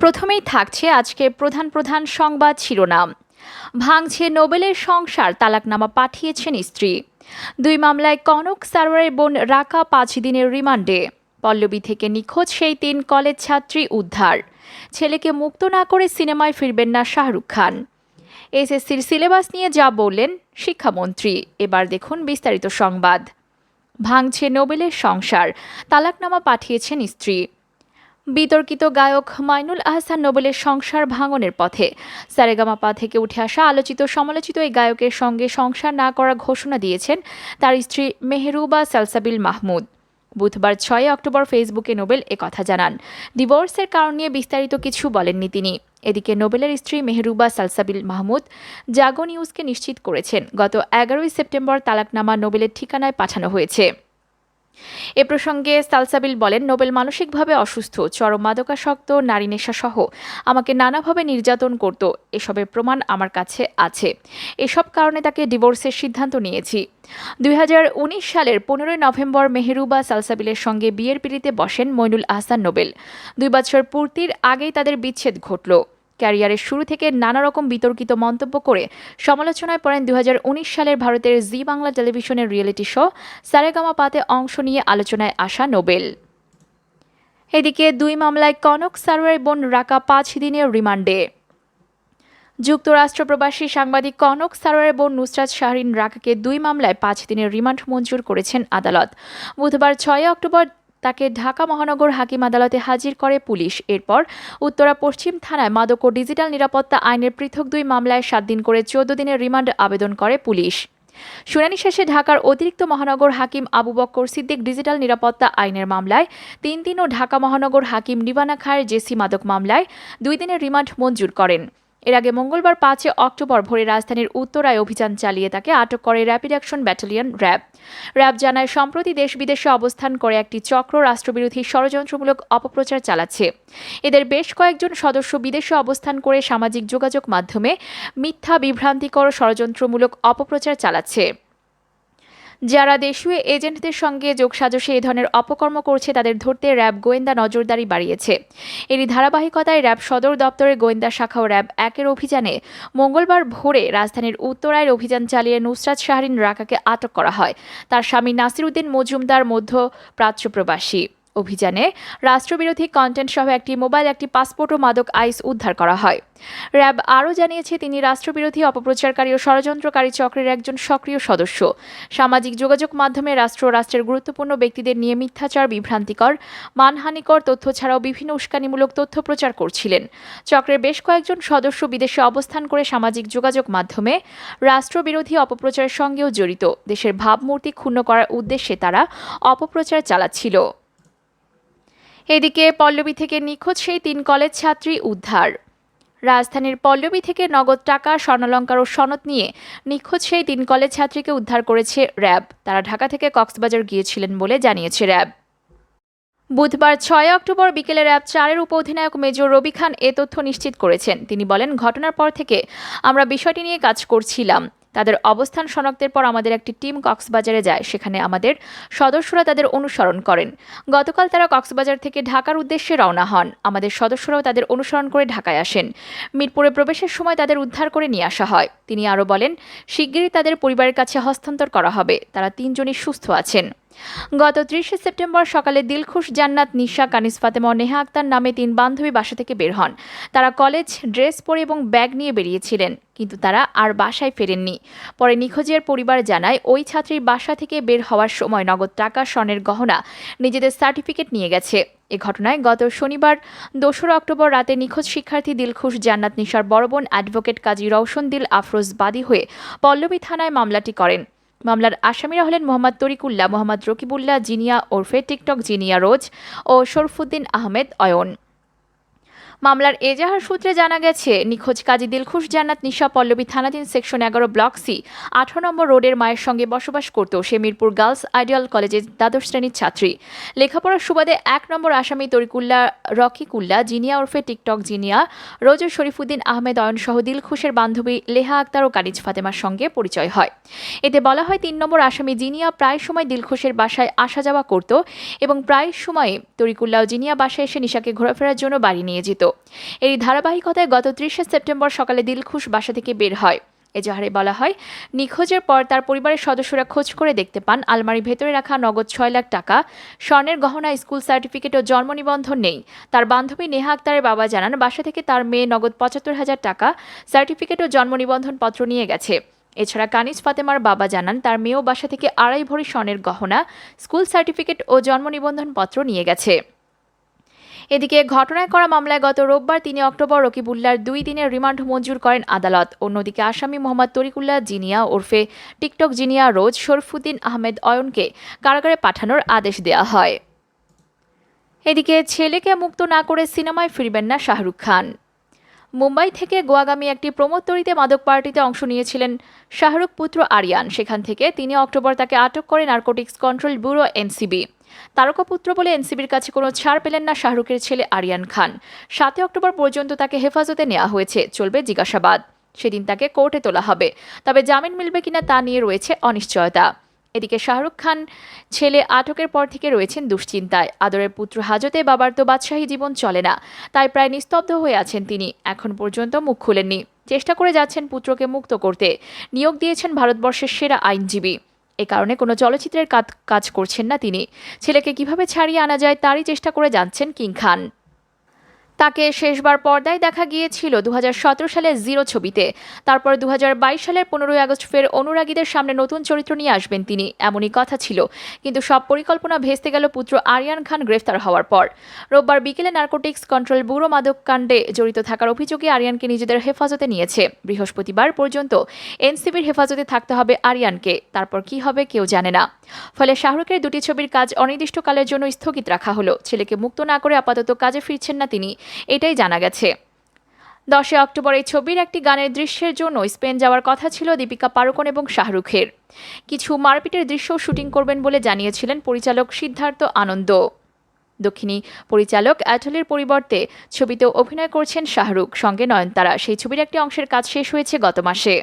প্রথমেই থাকছে আজকে প্রধান প্রধান সংবাদ শিরোনাম। ভাঙছে নোবেলের সংসার তালাকনামা পাঠিয়েছেন স্ত্রী। দুই মামলায় কনক সারোয়ারের বোন রাকা পাঁচ দিনের রিমান্ডে। পল্লবী থেকে নিখোঁজ সেই তিন কলেজ ছাত্রী উদ্ধার। ছেলেকে মুক্ত না করে সিনেমায় ফিরবেন না শাহরুখ খান। এসএসসির সিলেবাস নিয়ে যা বললেন শিক্ষামন্ত্রী। এবার দেখুন বিস্তারিত সংবাদ। ভাঙছে নোবেলের সংসার, তালাকনামা পাঠিয়েছেন স্ত্রী। বিতর্কিত গায়ক মাইনুল আহসান নোবেলের সংসার ভাঙনের পথে। সারেগামাপা থেকে উঠে আসা আলোচিত সমালোচিত এই গায়কের সঙ্গে সংসার না করার ঘোষণা দিয়েছেন তার স্ত্রী মেহরুবা সালসাবিল মাহমুদ। বুধবার ছয় অক্টোবর ফেসবুকে নোবেল একথা জানান। ডিভোর্সের কারণ নিয়ে বিস্তারিত কিছু বলেননি তিনি। এদিকে নোবেলের স্ত্রী মেহরুবা সালসাবিল মাহমুদ জাগো নিউজকে নিশ্চিত করেছেন। গত এগারোই সেপ্টেম্বর তালাকনামা নোবেলের ঠিকানায় পাঠানো হয়েছে। এ প্রসঙ্গে সালসাবিল বলেন, নোবেল মানসিকভাবে অসুস্থ চরম মাদকাসক্ত নারী নেশাসহ আমাকে নানাভাবে নির্যাতন করত। এসবের প্রমাণ আমার কাছে আছে। এসব কারণে তাকে ডিভোর্সের সিদ্ধান্ত নিয়েছি। দুই হাজার উনিশ সালের পনেরোই নভেম্বর মেহেরুবা সালসাবিলের সঙ্গে বিয়ের পিড়িতে বসেন মইনুল আহসান নোবেল। দুই বছর পূর্তির আগেই তাদের বিচ্ছেদ ঘটল। ক্যারিয়ারের শুরু থেকে নানা রকম বিতর্কিত মন্তব্য করে সমালোচনায় পড়েন দু হাজার উনিশ সালের ভারতের জি বাংলা টেলিভিশনের রিয়েলিটি শো সারেগামা পাতে অংশ নিয়ে আলোচনায় আসা নোবেল। এদিকে দুই মামলায় কনক সারোয়ারের বোন রাকা পাঁচ দিনের রিমান্ডে। যুক্তরাষ্ট্র প্রবাসী সাংবাদিক কনক সারোয়ারের বোন নুসরাত শাহরিন রাকাকে দুই মামলায় পাঁচ দিনের রিমান্ড মঞ্জুর করেছেন আদালত। বুধবার ছয় অক্টোবর তাকে ঢাকা মহানগর হাকিম আদালতে হাজির করে পুলিশ। এরপর উত্তরা পশ্চিম থানায় মাদক ও ডিজিটাল নিরাপত্তা আইনের পৃথক দুই মামলায় সাত দিন করে চোদ্দ দিনের রিমান্ড আবেদন করে পুলিশ। শুনানি শেষে ঢাকার অতিরিক্ত মহানগর হাকিম আবু বক্কর সিদ্দিক ডিজিটাল নিরাপত্তা আইনের মামলায় তিন দিন ও ঢাকা মহানগর হাকিম নিবানা খায়ের জেসি মাদক মামলায় দুই দিনের রিমান্ড মঞ্জুর করেন। এর আগে মঙ্গলবার পাঁচে অক্টোবর ভোরে রাজধানীর উত্তরায় অভিযান চালিয়ে তাকে আটক করে rapid action battalion RAB. RAB জানায়, সম্প্রতি দেশ বিদেশে অবস্থান করে একটি চক্র রাষ্ট্রবিরোধী ষড়যন্ত্রমূলক অপপ্রচার চালাচ্ছে। এদের বেশ কয়েকজন সদস্য বিদেশে অবস্থান করে সামাজিক যোগাযোগ মাধ্যমে মিথ্যা বিভ্রান্তিকর ষড়যন্ত্রমূলক অপপ্রচার চালাচ্ছে। যারা দেশীয় এজেন্টদের সঙ্গে যোগসাজশে এ ধরনের অপকর্ম করছে, তাদের ধরতে র্যাব গোয়েন্দা নজরদারি বাড়িয়েছে। এরই ধারাবাহিকতায় র্যাব সদর দপ্তরের গোয়েন্দা শাখা ও র্যাব একের অভিযানে মঙ্গলবার ভোরে রাজধানীর উত্তরায় অভিযান চালিয়ে নুসরাত শাহরিন রাকাকে আটক করা হয়। তার স্বামী নাসিরুদ্দিন মজুমদার মধ্য প্রাচ্য প্রবাসী। অভিযানে রাষ্ট্রবিরোধী কন্টেন্ট সহ একটি মোবাইল একটি পাসপোর্ট ও মাদক আইস উদ্ধার করা হয়। র্যাব আরও জানিয়েছে, তিনি রাষ্ট্রবিরোধী, অপপ্রচারকারী ও ষড়যন্ত্রকারী চক্রের একজন সক্রিয় সদস্য। সামাজিক যোগাযোগ মাধ্যমে রাষ্ট্র রাষ্ট্রের গুরুত্বপূর্ণ ব্যক্তিদের নিয়ে মিথ্যাচার, বিভ্রান্তিকর, মানহানিকর তথ্য ছাড়াও বিভিন্ন উস্কানিমূলক তথ্য প্রচার করছিলেন। চক্রের বেশ কয়েকজন সদস্য বিদেশে অবস্থান করে সামাজিক যোগাযোগ মাধ্যমে রাষ্ট্রবিরোধী অপপ্রচারের সঙ্গেও জড়িত। দেশের ভাবমূর্তি ক্ষুণ্ণ করার উদ্দেশ্যে তারা অপপ্রচার চালাচ্ছিল। এদিকে পল্লবী থেকে নিখোঁজ সেই তিন কলেজ ছাত্রী উদ্ধার। রাজধানীর পল্লবী থেকে নগদ টাকা, স্বর্ণালঙ্কার ও সনদ নিয়ে নিখোঁজ সেই তিন কলেজ ছাত্রীকে উদ্ধার করেছে র্যাব। তারা ঢাকা থেকে কক্সবাজার গিয়েছিলেন বলে জানিয়েছে র্যাব। বুধবার ছয় অক্টোবর বিকেলে র্যাব চারের উপ অধিনায়ক মেজর রবি খান এ তথ্য নিশ্চিত করেছেন। তিনি বলেন, ঘটনার পর থেকে আমরা বিষয়টি নিয়ে কাজ করছিলাম। তাদের অবস্থান শনাক্তের পর আমাদের একটি টিম কক্সবাজারে যায়। সেখানে আমাদের সদস্যরা তাদের অনুসরণ করেন। গতকাল তারা কক্সবাজার থেকে ঢাকার উদ্দেশ্যে রওনা হন। আমাদের সদস্যরাও তাদের অনুসরণ করে ঢাকায় আসেন। মিরপুরে প্রবেশের সময় তাদের উদ্ধার করে নিয়ে আসা হয়। তিনি আরও বলেন, শিগগিরই তাদের পরিবারের কাছে হস্তান্তর করা হবে। তারা তিনজনই সুস্থ আছেন। গত ত্রিশে সেপ্টেম্বর সকালে দিলখুশ জান্নাত নিশা কানিস ফাতেমা নেহা আক্তার নামে তিন বান্ধবী বাসা থেকে বের হন। তারা কলেজ, ড্রেস পরে এবং ব্যাগ নিয়ে বেরিয়েছিলেন, কিন্তু তারা আর বাসায় ফেরেননি। পরে নিখোঁজের পরিবার জানায়, ওই ছাত্রীর বাসা থেকে বের হওয়ার সময় নগদ টাকা, স্বর্ণের গহনা নিজেদের সার্টিফিকেট নিয়ে গেছে। এ ঘটনায় গত শনিবার, দোসরা অক্টোবর রাতে নিখোঁজ শিক্ষার্থী দিলখুশ জান্নাত নিশার বড় বোন অ্যাডভোকেট কাজী রওশন দিল আফরোজ বাদী হয়ে পল্লবী থানায় মামলাটি করেন। মামলার আসামিরা হলেন মোহাম্মদ তরিকুল্লাহ, মোহাম্মদ রকিবুল্লাহ জিনিয়া ওরফে টিকটক জিনিয়া রোজ ও শরফুদ্দিন আহমেদ অয়ন। মামলার এজাহার সূত্রে জানা গেছে, নিখোঁজ কাজী দিলখুশ জান্নাত নিশা পল্লবী থানাধীন সেকশন এগারো, ব্লক সি, আঠারো নম্বর রোডের মায়ের সঙ্গে বসবাস করত সে মিরপুর গার্লস আইডিয়াল কলেজের দ্বাদশ শ্রেণির ছাত্রী। লেখাপড়ার সুবাদে এক নম্বর আসামি তরিকুল্লা রকিকুল্লা জিনিয়া ওরফে টিকটক জিনিয়া, রোজ শরীফুদ্দিন আহমেদ অয়ন সহ দিলখুশের বান্ধবী লেহা আক্তার ও কানিজ ফাতেমার সঙ্গে পরিচয় হয়। এতে বলা হয়, তিন নম্বর আসামি জিনিয়া প্রায় সময় দিলখুশের বাসায় আসা যাওয়া করত এবং প্রায় সময়ে তরিকুল্লা ও জিনিয়া বাসায় এসে নিশাকে ঘোরাফেরার জন্য বাড়ি নিয়ে যেত। এরই ধারাবাহিকতায় গত ত্রিশে সেপ্টেম্বর সকালে দিলখুশ বাসা থেকে বের হয়। এজাহারে বলা হয়, নিখোঁজের পর তার পরিবারের সদস্যরা খোঁজ করে দেখতে পান, আলমারির ভেতরে রাখা নগদ ছয় লাখ টাকা, স্বর্ণের গহনা স্কুল সার্টিফিকেট ও জন্ম নিবন্ধন নেই। তার বান্ধবী নেহা আক্তারের বাবা জানান, বাসা থেকে তার মেয়ে নগদ পঁচাত্তর হাজার টাকা, সার্টিফিকেট ও জন্ম নিবন্ধন পত্র নিয়ে গেছে। এছাড়া কানিজ ফাতেমার বাবা জানান, তার মেয়েও বাসা থেকে আড়াই ভরি স্বর্ণের গহনা, স্কুল সার্টিফিকেট ও জন্ম নিবন্ধন পত্র নিয়ে গেছে। এদিকে ঘটনায় করা মামলায় গত রোববার তিন অক্টোবর রকিবুল্লার দুই দিনের রিমান্ড মঞ্জুর করেন আদালত। অন্যদিকে আসামি মোহাম্মদ তরিকুল্লাহ জিনিয়া ওরফে টিকটক জিনিয়া রোজ শরফুদ্দিন আহমেদ অয়নকে কারাগারে পাঠানোর আদেশ দেওয়া হয়। এদিকে ছেলেকে মুক্ত না করে সিনেমায় ফিরবেন না শাহরুখ খান। মুম্বাই থেকে গোয়াগামী একটি প্রমোত্তরিতে মাদক পার্টিতে অংশ নিয়েছিলেন শাহরুখ পুত্র আরিয়ান। সেখান থেকে তিনি অক্টোবর তাকে আটক করে নার্কোটিক্স কন্ট্রোল ব্যুরো এনসিবি। তারকাপুত্র বলে এনসিবির কাছে কোনো ছাড় পেলেন না শাহরুখের ছেলে আরিয়ান খান। সাতই অক্টোবর পর্যন্ত তাকে হেফাজতে নেওয়া হয়েছে, চলবে জিজ্ঞাসাবাদ। সেদিন তাকে কোর্টে তোলা হবে। তবে জামিন মিলবে কিনা তা নিয়ে রয়েছে অনিশ্চয়তা। এদিকে শাহরুখ খান ছেলে আটকের পর থেকে রয়েছেন দুশ্চিন্তায়। আদরের পুত্র হাজতে, বাবার তো বাদশাহী জীবন চলে না। তাই প্রায় নিস্তব্ধ হয়ে আছেন তিনি। এখন পর্যন্ত মুখ খুলেননি। চেষ্টা করে যাচ্ছেন পুত্রকে মুক্ত করতে। নিয়োগ দিয়েছেন ভারতবর্ষের সেরা আইনজীবী। এ কারণে কোনো চলচ্চিত্রের কাজ করছেন না তিনি। ছেলেকে কীভাবে ছাড়িয়ে আনা যায় তারই চেষ্টা করে যাচ্ছেন কিং খান। তাকে শেষবার পর্দায় দেখা গিয়েছিল দু সালে জিরো ছবিতে। তারপর দু হাজার বাইশ সালের পনেরোই আগস্ট ফের অনুরাগীদের সামনে নতুন চরিত্র নিয়ে আসবেন তিনি, এমনই কথা ছিল। কিন্তু সব পরিকল্পনা ভেস্তে গেল পুত্র আরিয়ান খান গ্রেফতার হওয়ার পর। রোববার বিকেলে নার্কোটিক্স কন্ট্রোল ব্যুরো মাদক কাণ্ডে জড়িত থাকার অভিযোগে আরিয়ানকে নিজেদের হেফাজতে নিয়েছে। বৃহস্পতিবার পর্যন্ত এনসিবির হেফাজতে থাকতে হবে আরিয়ানকে। তারপর কি হবে কেউ জানে না। ফলে শাহরুখের দুটি ছবির কাজ অনির্দিষ্টকালের জন্য স্থগিত রাখা হলো। ছেলেকে মুক্ত না করে আপাতত কাজে ফিরছেন না তিনি। এটাই জানা গেছে। দশই অক্টোবর এই ছবির একটি গানের দৃশ্যের জন্য স্পেন যাওয়ার কথা ছিল দীপিকা পাড়ুকোন এবং শাহরুখের। কিছু মারপিটের দৃশ্যও শুটিং করবেন বলে জানিয়েছিলেন পরিচালক সিদ্ধার্থ আনন্দ। দক্ষিণী পরিচালক অ্যাটলের পরিবর্তে ছবিতে অভিনয় করছেন শাহরুখ, সঙ্গে নয়নতারা। সেই ছবির একটি অংশের কাজ শেষ হয়েছে গত মাসে।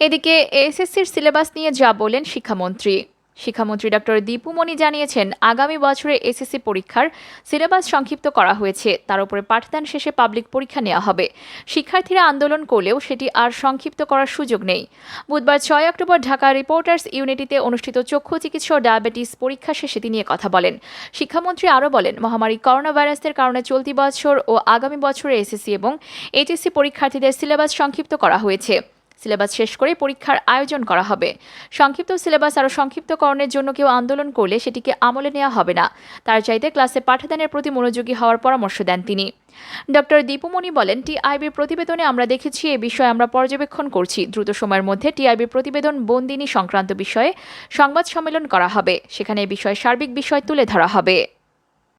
এদিকে এসএসসির সিলেবাস নিয়ে যা বলেন শিক্ষামন্ত্রী। শিক্ষামন্ত্রী ডক্টর দীপুমণি জানিয়েছেন, আগামী বছরে এসএসসি পরীক্ষার সিলেবাস সংক্ষিপ্ত করা হয়েছে। তার উপরে পাঠদান শেষে পাবলিক পরীক্ষা নেওয়া হবে। শিক্ষার্থীরা আন্দোলন করলেও সেটি আর সংক্ষিপ্ত করার সুযোগ নেই। বুধবার ছয় অক্টোবর ঢাকা রিপোর্টার্স ইউনিটিতে অনুষ্ঠিত চক্ষু চিকিৎসা ডায়াবেটিস পরীক্ষা শেষে তিনি কথা বলেন। শিক্ষামন্ত্রী আরও বলেন, মহামারী করোনা ভাইরাসের কারণে চলতি বছর ও আগামী বছরে এসএসসি এবং এইচএসসি পরীক্ষার্থীদের সিলেবাস সংক্ষিপ্ত করা হয়েছে। সিলেবাস শেষ করে পরীক্ষার আয়োজন করা হবে। সংক্ষিপ্ত সিলেবাস আরও সংক্ষিপ্তকরণের জন্য কেউ আন্দোলন করলে সেটিকে আমলে নেওয়া হবে না। তার চাইতে ক্লাসে পাঠদানের প্রতি মনোযোগী হওয়ার পরামর্শ দেন তিনি। ডক্টর দীপুমণি বলেন টিআইবির প্রতিবেদনে আমরা দেখেছি এ বিষয়ে আমরা পর্যবেক্ষণ করছি। দ্রুত সময়ের মধ্যে টিআইবির প্রতিবেদন বন্দিনী সংক্রান্ত বিষয়ে সংবাদ সম্মেলন করা হবে। সেখানে এ বিষয়ে সার্বিক বিষয় তুলে ধরা হবে।